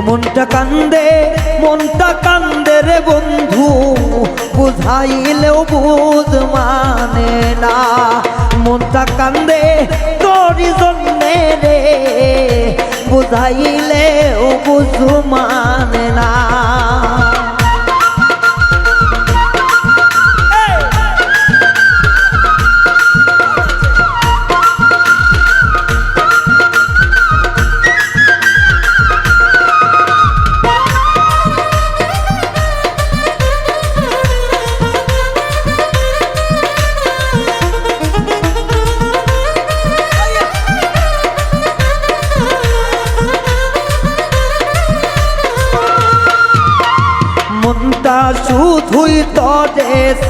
মনটা কান্দে মনটা কান্দে রে বন্ধু, বুঝাইলেও বুঝ মানে না। মনটা কান্দে তোরই জন্যে রে, বুঝাইলেও বুঝ মানে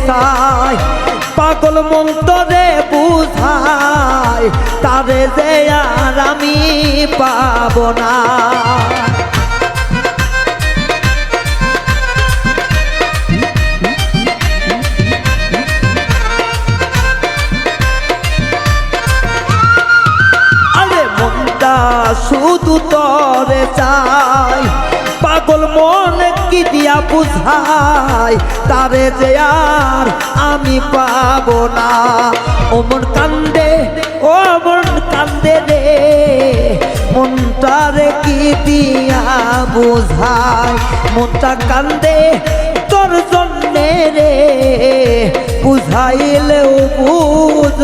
চাই, পাগল মন বুঝায় তারে যে আর আমি পাব না। শুধু তরে চাই, পাগল মন কি দিয়া বুঝাই, তারে যে আর আমি পাব না। ও মন কান্দে ও মন কান্দে রে মনটারে কি দিয়া বুঝাই। মনটা কান্দে তোর জন্যে রে, বুঝাইলেও বুঝ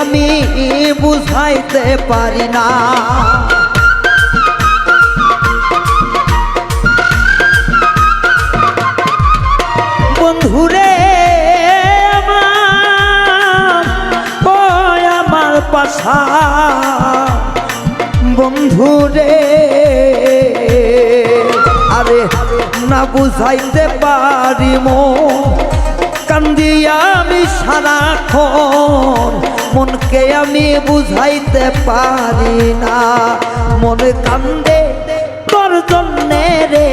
আমি বুঝাইতে পারি না। বন্ধুরে আমার আমার পাশা। বন্ধুরে আরে না বুঝাইতে পারি মো কান্দিয়া আমি সারাক্ষণ মনকে আমি বুঝাইতে পারি না। মনে কান্দে তোর জন্যে রে,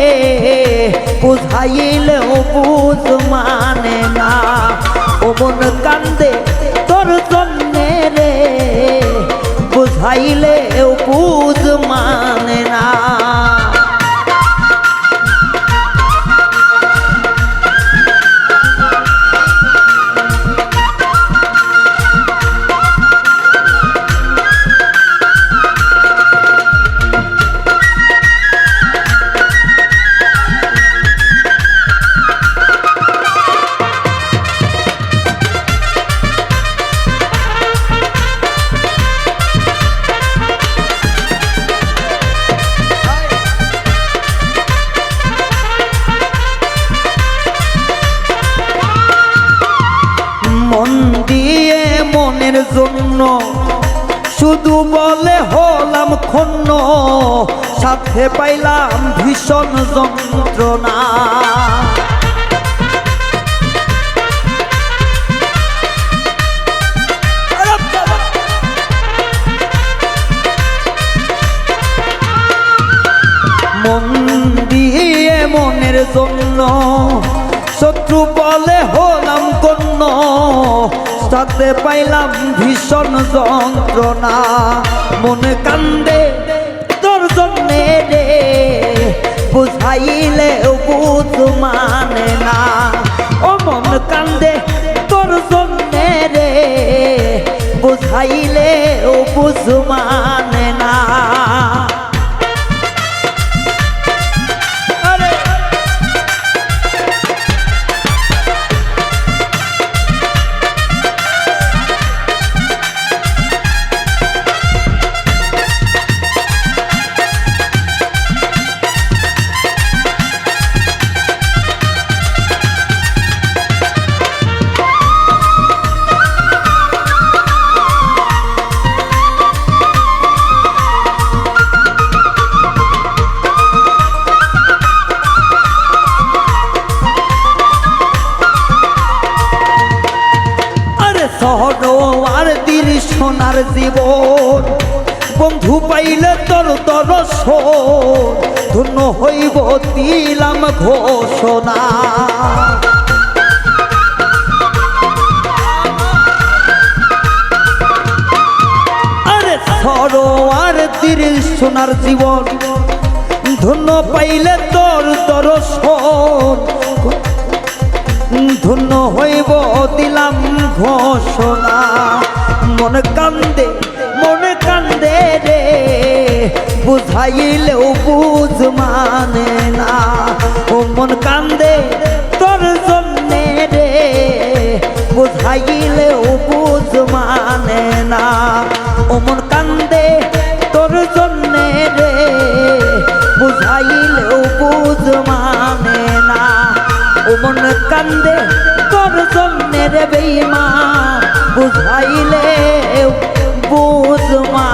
বুঝাইলেও বুঝ মানে না। ও মন কান্দে তোর জন্যে রে বুঝাইলেও মনের জন্য। শুধু বলে হলাম ক্ষণ সাথে পাইলাম ভীষণ যন্ত্রণা। মন দিয়ে মনের জন্য শত্রু বলে কন্য সাথে পাইলাম ভীষণ যন্ত্রণা। মনে কান্দে তোর জন্যে রে, বুঝাইলে বুঝ মানে না। ও মন কান্দে তোর জন্যে রে, বুঝাইলে বুঝ মানে না। সোনার জীবন। বন্ধু পাইলে তোর দর্শন। ধন্য হইব দিলাম ঘোষণা। আরে সরোয়ার তীরে সোনার জীবন। ধন্য পাইলে তোর দর্শন। ধন্য হইব দিলাম ঘোষণা। মনে কান্দে মনে কান্দে রে। বুঝাইলেও বুঝ মানে না। ও মন কান্দে তোর জন্যে রে। বুঝাইলেও বুঝ মানে না। ও মন কান্দে তোর জন্যে রে। বুঝাইলেও বুঝ মানে না। ও মন কান্দে তোর জন্যে রে বেইমা বুঝাইলেও বুঝমা